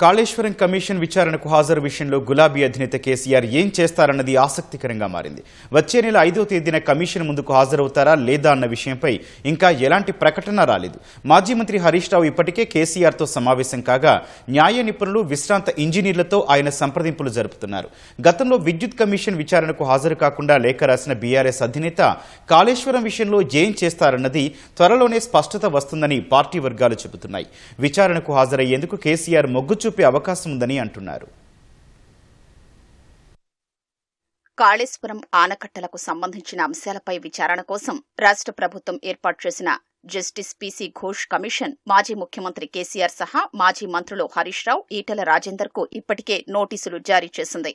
Kaleshwaram commission విచారణకు హాజరు విషయంలో గులాబీ అధినేత కేసీఆర్ ఏం చేస్తారన్నది ఆసక్తికరంగా మారింది. వచ్చే నెల ఐదో తేదీన కమిషన్ ముందుకు హాజరవుతారా లేదా అన్న విషయంపై ఇంకా ఎలాంటి ప్రకటన రాలేదు. మాజీ మంత్రి హరీష్ రావు ఇప్పటికే కేసీఆర్తో సమావేశం కాగా న్యాయ నిపుణులు విశ్రాంత ఇంజనీర్లతో ఆయన సంప్రదింపులు జరుపుతున్నారు. గతంలో విద్యుత్ కమిషన్ విచారణకు హాజరు కాకుండా లేఖ రాసిన బీఆర్ఎస్ అధినేత కాళేశ్వరం విషయంలో ఏం చేస్తారన్నది త్వరలోనే స్పష్టత వస్తుందని పార్టీ వర్గాలు చెబుతున్నాయి. విచారణకు హాజరయ్యేందుకు కేసీఆర్ మొగ్గు చూపే అవకాశం ఉందని అంటున్నారు. కాళేశ్వరం ఆనకట్టలకు సంబంధించిన అంశాలపై విచారణ కోసం రాష్ట్ర ప్రభుత్వం ఏర్పాటు చేసిన జస్టిస్ పీసీ ఘోష్ కమిషన్ మాజీ ముఖ్యమంత్రి కేసీఆర్ సహా మాజీ మంత్రులు హరీష్ రావు ఈటెల రాజేందర్కు ఇప్పటికే నోటీసులు జారీ చేసింది.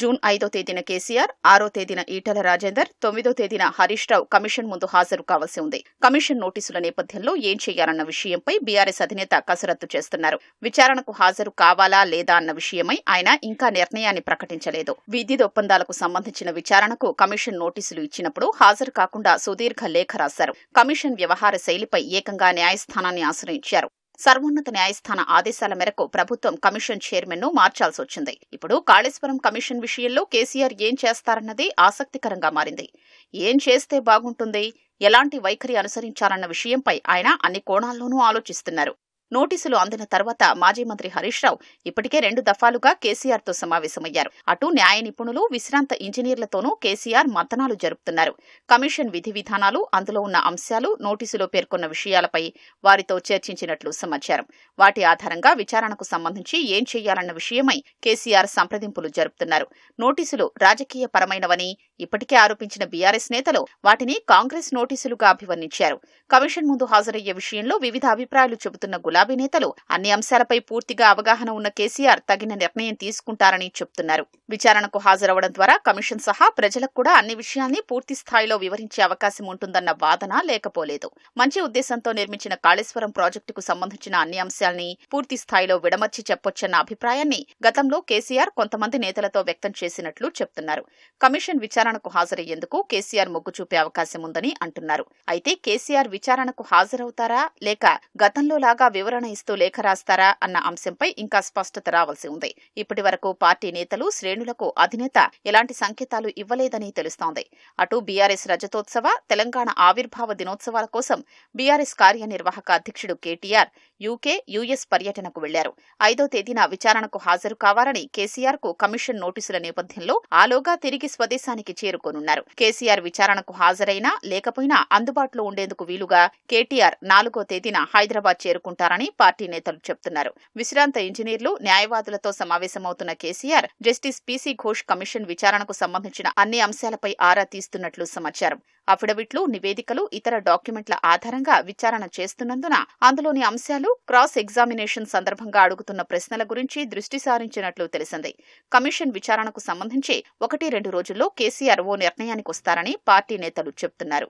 జూన్ ఐదో తేదీన కేసీఆర్ ఆరో తేదీన ఈటెల రాజేందర్ తొమ్మిదో తేదీన హరీష్ రావు కమిషన్ ముందు హాజరు కావాల్సి ఉంది. కమిషన్ నోటీసుల నేపథ్యంలో ఏం చేయాలన్న విషయంపై బీఆర్ఎస్ అధినేత కసరత్తు చేస్తున్నారు. విచారణకు హాజరు కావాలా లేదా అన్న విషయమై ఆయన ఇంకా నిర్ణయాన్ని ప్రకటించలేదు. విద్యుత్ ఒప్పందాలకు సంబంధించిన విచారణకు కమిషన్ నోటీసులు ఇచ్చినప్పుడు హాజరు కాకుండా సుదీర్ఘ లేఖ రాశారు. కమిషన్ వ్యవహార శైలిపై ఏకంగా న్యాయస్థానాన్ని ఆశ్రయించారు. సర్వోన్నత న్యాయస్థాన ఆదేశాల మేరకు ప్రభుత్వం కమిషన్ చైర్మన్ను మార్చాల్సి వచ్చింది ఇప్పుడు కాళేశ్వరం కమిషన్ విషయంలో కేసీఆర్ ఏం చేస్తారన్నది ఆసక్తికరంగా మారింది. ఏం చేస్తే బాగుంటుంది? ఎలాంటి వైఖరి అనుసరించాలన్న విషయంపై ఆయన అన్ని కోణాల్లోనూ ఆలోచిస్తున్నారు. నోటీసులు అందిన తర్వాత మాజీ మంత్రి హరీష్ రావు ఇప్పటికే రెండు దఫాలుగా కేసీఆర్తో సమావేశమయ్యారు. అటు న్యాయ నిపుణులు విశ్రాంత ఇంజనీర్లతోనూ కేసీఆర్ మంతనాలు జరుపుతున్నారు. కమిషన్ విధి విధానాలు అందులో ఉన్న అంశాలు నోటీసులో పేర్కొన్న విషయాలపై వారితో చర్చించినట్లు సమాచారం. వాటి ఆధారంగా విచారణకు సంబంధించి ఏం చేయాలన్న విషయమై కేసీఆర్ సంప్రదింపులు జరుపుతున్నారు. నోటీసులు రాజకీయ పరమైనవని ఇప్పటికే ఆరోపించిన బీఆర్ఎస్ నేతలు వాటిని కాంగ్రెస్ నోటీసులుగా అభివర్ణించారు. కమిషన్ ముందు హాజరయ్యే విషయంలో వివిధ అభిప్రాయాలు చెబుతున్న గులాబీ నేతలు అన్ని అంశాలపై పూర్తిగా అవగాహన ఉన్న కేసీఆర్ తగిన నిర్ణయం తీసుకుంటారని చెబుతున్నారు విచారణకు హాజరవడం ద్వారా కమిషన్ సహా ప్రజలకు కూడా అన్ని విషయాల్ని పూర్తి స్థాయిలో వివరించే అవకాశం ఉంటుందన్న వాదన లేకపోలేదు. మంచి ఉద్దేశంతో నిర్మించిన కాళేశ్వరం ప్రాజెక్టుకు సంబంధించిన అన్ని అంశాల్ని పూర్తి స్థాయిలో విడమర్చి చెప్పొచ్చన్న అభిప్రాయాన్ని గతంలో కేసీఆర్ కొంతమంది నేతలతో వ్యక్తం చేసినట్లు చెప్తున్నారు. కమిషన్ విచారణకు హాజరయ్యేందుకు కేసీఆర్ మొగ్గు చూపే అవకాశం ఉందని అంటున్నారు. అయితే కేసీఆర్ విచారణకు హాజరవుతారా లేక గతంలో లాగా వివరణ ఇస్తూ లేఖ రాస్తారా అన్న అంశంపై ఇంకా స్పష్టత రావాల్సి ఉంది. ఇప్పటి వరకు పార్టీ నేతలు శ్రేణులకు అధినేత ఎలాంటి సంకేతాలు ఇవ్వలేదని తెలుస్తోంది. అటు బీఆర్ఎస్ రజతోత్సవ తెలంగాణ ఆవిర్భావ దినోత్సవాల కోసం బీఆర్ఎస్ కార్యనిర్వాహక అధ్యక్షుడు కేటీఆర్ యూకే యుఎస్ పర్యటనకు వెళ్ళారు. ఐదో తేదీన విచారణకు హాజరు కావాలని కేసీఆర్కు కమిషన్ నోటీసుల నేపథ్యంలో ఆలోగా తిరిగి స్వదేశానికి చేరుకోనున్నారు. కేసీఆర్ విచారణకు హాజరైనా లేకపోయినా అందుబాటులో ఉండేందుకు వీలుగా కేటీఆర్ నాలుగో తేదీన హైదరాబాద్ చేరుకుంటారని పార్టీ నేతలు చెబుతున్నారు విశ్రాంత ఇంజనీర్లు న్యాయవాదులతో సమావేశమవుతున్న KCR justice PC Ghosh commission విచారణకు సంబంధించిన అన్ని అంశాలపై ఆరా తీస్తున్నట్లు సమాచారం. అఫిడవిట్లు నివేదికలు ఇతర డాక్యుమెంట్ల ఆధారంగా విచారణ చేస్తున్నందున అందులోని అంశాలు క్రాస్ ఎగ్జామినేషన్ సందర్భంగా అడుగుతున్న ప్రశ్నల గురించి దృష్టి సారించినట్లు తెలిసింది. కమిషన్ విచారణకు సంబంధించి ఒకటి రెండు రోజుల్లో కేసీఆర్ ఓ నిర్ణయానికి వస్తారని పార్టీ నేతలు చెబుతున్నారు